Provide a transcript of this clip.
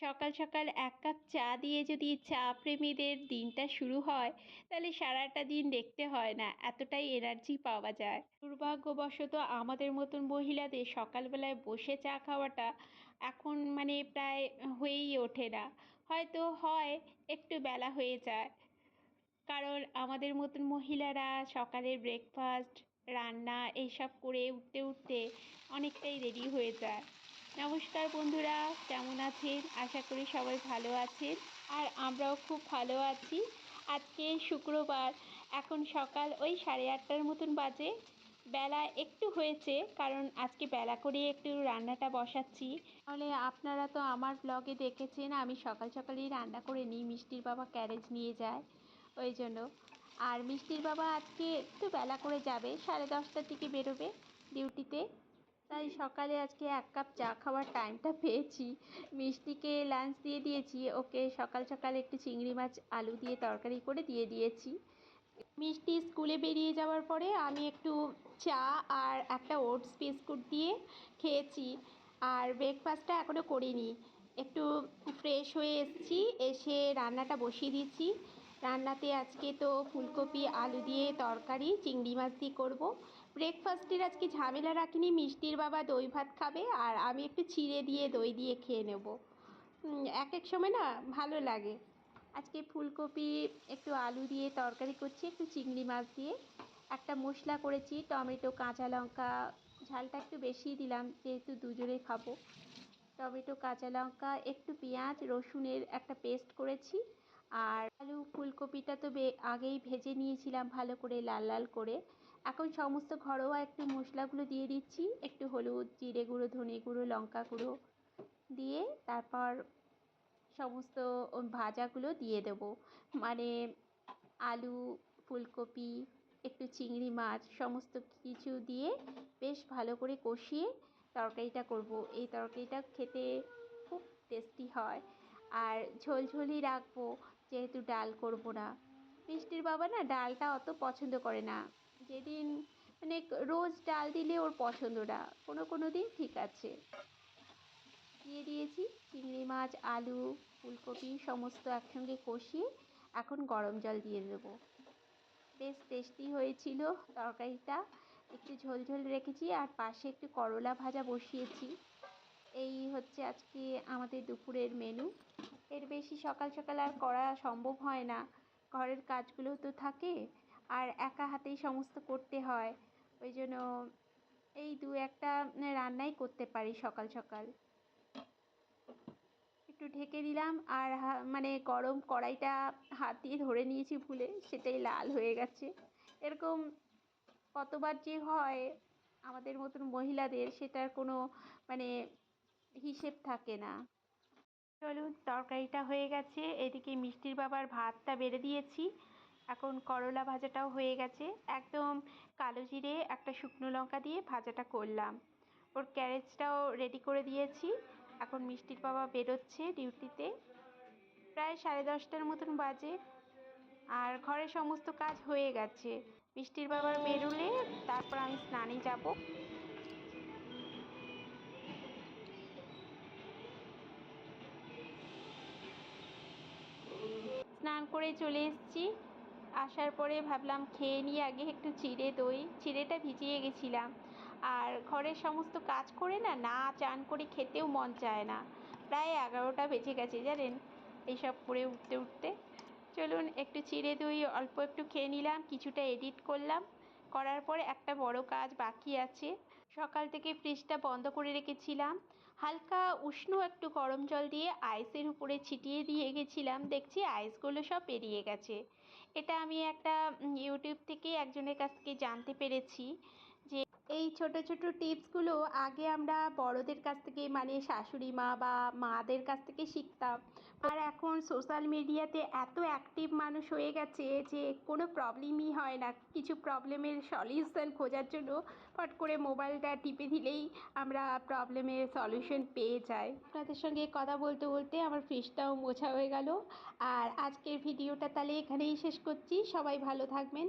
সকাল সকাল এক কাপ চা দিয়ে যদি চা প্রেমীদের দিনটা শুরু হয়, তাহলে সারাটা দিন দেখতে হয় না, এতটাই এনার্জি পাওয়া যায়। দুর্ভাগ্যবশত আমাদের মতন মহিলাদের সকালবেলায় বসে চা খাওয়াটা এখন মানে প্রায় হয়েই ওঠে না। হয়তো হয়, একটু বেলা হয়ে যায়। কারণ আমাদের মতন মহিলারা সকালের ব্রেকফাস্ট রান্না, এইসব করে উঠতে উঠতে অনেকটাই রেডি হয়ে যায়। নমস্কার বন্ধুরা, কেমন আছেন? আশা করি সবাই ভালো আছেন আর আমরাও খুব ভালো আছি। আজকে শুক্রবার, এখন সকাল ওই সাড়ে আটটার মতন বাজে। বেলা একটু হয়েছে, কারণ আজকে বেলা করে একটু রান্নাটা বসাচ্ছি। তাহলে আপনারা তো আমার ব্লগে দেখেছেন, আমি সকাল সকালেই রান্না করে নিই, মিষ্টির বাবা ক্যারেজ নিয়ে যায়, ওই জন্য। আর মিষ্টির বাবা আজকে একটু বেলা করে যাবে, সাড়ে দশটার দিকে বেরোবে ডিউটিতে তাই সকালে আজকে এক কাপ চা খাওয়ার টাইমটা পেয়েছি। মিষ্টিকে লাঞ্চ দিয়ে দিয়েছি, ওকে সকাল সকাল একটু চিংড়ি মাছ, আলু দিয়ে তরকারি করে দিয়ে দিয়েছি। মিষ্টি স্কুলে বেরিয়ে যাওয়ার পরে আমি একটু চা আর একটা ওটস বিস্কুট দিয়ে খেয়েছি। আর ব্রেকফাস্টটা এখনও করিনি। একটু ফ্রেশ হয়ে এসেছি, এসে রান্নাটা বসিয়ে দিয়েছি। রান্নাতে আজকে তো ফুলকপি, আলু দিয়ে তরকারি, চিংড়ি মাছ দিয়ে করব। ব্রেকফাস্টের আজকে ঝামেলা রাখিনি, মিষ্টির বাবা দই ভাত খাবে আর আমি একটু চিড়ে দিয়ে দই দিয়ে খেয়ে নেব। এক এক সময় না ভালো লাগে। আজকে ফুলকপি, একটু আলু দিয়ে তরকারি করছি, একটু চিংড়ি মাছ দিয়ে। একটা মশলা করেছি, টমেটো, কাঁচা লঙ্কা, ঝালটা একটু বেশি দিলাম, যেহেতু দুজনে খাব। টমেটো, কাঁচা লঙ্কা, একটু পেঁয়াজ, রসুনের একটা পেস্ট করেছি। আর আলু, ফুলকপিটা তো আগেই ভেজে নিয়েছিলাম ভালো করে লাল লাল করে। এখন সমস্ত ঘরোয়া একটু মশলাগুলো দিয়ে দিচ্ছি। একটু হলুদ, জিরে গুঁড়ো, ধনে গুঁড়ো, লঙ্কা গুঁড়ো দিয়ে তারপর সমস্ত ভাজাগুলো দিয়ে দেব। মানে আলু, ফুলকপি, একটু চিংড়ি মাছ সমস্ত কিছু দিয়ে বেশ ভালো করে কষিয়ে তরকারিটা করব। এই তরকারিটা খেতে খুব টেস্টি হয়। আর ঝোলঝোলই রাখব, যেহেতু ডাল করব না। মিষ্টির বাবা না ডালটা অত পছন্দ করে না। যেদিন মানে রোজ ডাল দিলে ওর পছন্দ না। কোনো কোনো দিন ঠিক আছে। দিয়ে দিয়েছি চিংড়ি মাছ, আলু, ফুলকপি সমস্ত একসঙ্গে কষিয়ে এখন গরম জল দিয়ে দেবো। বেশ টেস্টি হয়েছিল তরকারিটা। একটু ঝোল ঝোল রেখেছি আর পাশে একটু করলা ভাজা বসিয়েছি। এই হচ্ছে আজকে আমাদের দুপুরের মেনু এর বেশি সকাল সকাল আর করা সম্ভব হয় না। ঘরের কাজগুলো তো থাকে, আর একা হাতেই সমস্ত করতে হয়। ওই জন্য এই দু একটা রান্নাই করতে পারি সকাল সকাল। একটু ঢেকে দিলাম, আর মানে গরম কড়াইটা হাত দিয়ে ধরে নিয়েছি ভুলে, সেটাই লাল হয়ে গেছে। এরকম কতবার যে হয়, আমাদের মতন মহিলাদের সেটার কোনো মানে হিসেব থাকে না। চলুন, তরকারিটা হয়ে গেছে। এদিকে মিষ্টির বাবার ভাতটা বেড়ে দিয়েছি। এখন করলা ভাজাটাও হয়ে গেছে। একদম কালো জিরে, একটা শুকনো লঙ্কা দিয়ে ভাজাটা করলাম। ওর ক্যারেজটাও রেডি করে দিয়েছি। এখন মিষ্টির বাবা বেরোচ্ছে ডিউটিতে। প্রায় সাড়ে দশটার মতন বাজে। আর ঘরের সমস্ত কাজ হয়ে গেছে। মিষ্টির বাবার বেরোলে তারপর আমি স্নানে যাব। করে চলে এসেছি। আসার পরে ভাবলাম খেয়ে নিয়ে আগে একটু চিড়ে দই, চিড়েটা ভিজিয়ে গেছিলাম। আর ঘরের সমস্ত কাজ করে না না চান করে খেতেও মন চায় না। প্রায় এগারোটা বেজে গেছে, জানেন? এইসব করে উঠতে উঠতে। চলুন একটু চিড়ে দই অল্প একটু খেয়ে নিলাম, কিছুটা এডিট করলাম। করার পরে একটা বড় কাজ বাকি আছে। সকাল থেকে ফ্রিজটা বন্ধ করে রেখেছিলাম। হালকা উষ্ণ একটু গরম জল দিয়ে আইসের উপরে ছিটিয়ে দিয়ে গেছিলাম। দেখছি আইসগুলো সব বেরিয়ে গেছে। এটা আমি একটা ইউটিউব থেকে একজনের কাছ থেকে জানতে পেরেছি। যে এই ছোট ছোট টিপসগুলো আগে আমরা বড়দের কাছ থেকে মানে শাশুড়ি মা বা মাদের কাছ থেকে শিখতাম। আর এখন সোশ্যাল মিডিয়াতে এত অ্যাক্টিভ মানুষ হয়ে গেছে যে কোনো প্রবলেমই হয় না। কিছু প্রবলেমের সলিউশন খোঁজার জন্য ফট করে মোবাইলটা টিপে দিলেই আমরা প্রবলেমের সলিউশন পেয়ে যাই। আপনাদের সঙ্গে কথা বলতে বলতে আমার ফ্রিজটাও মোছা হয়ে গেল। আর আজকের ভিডিওটা তাহলে এখানেই শেষ করছি। সবাই ভালো থাকবেন।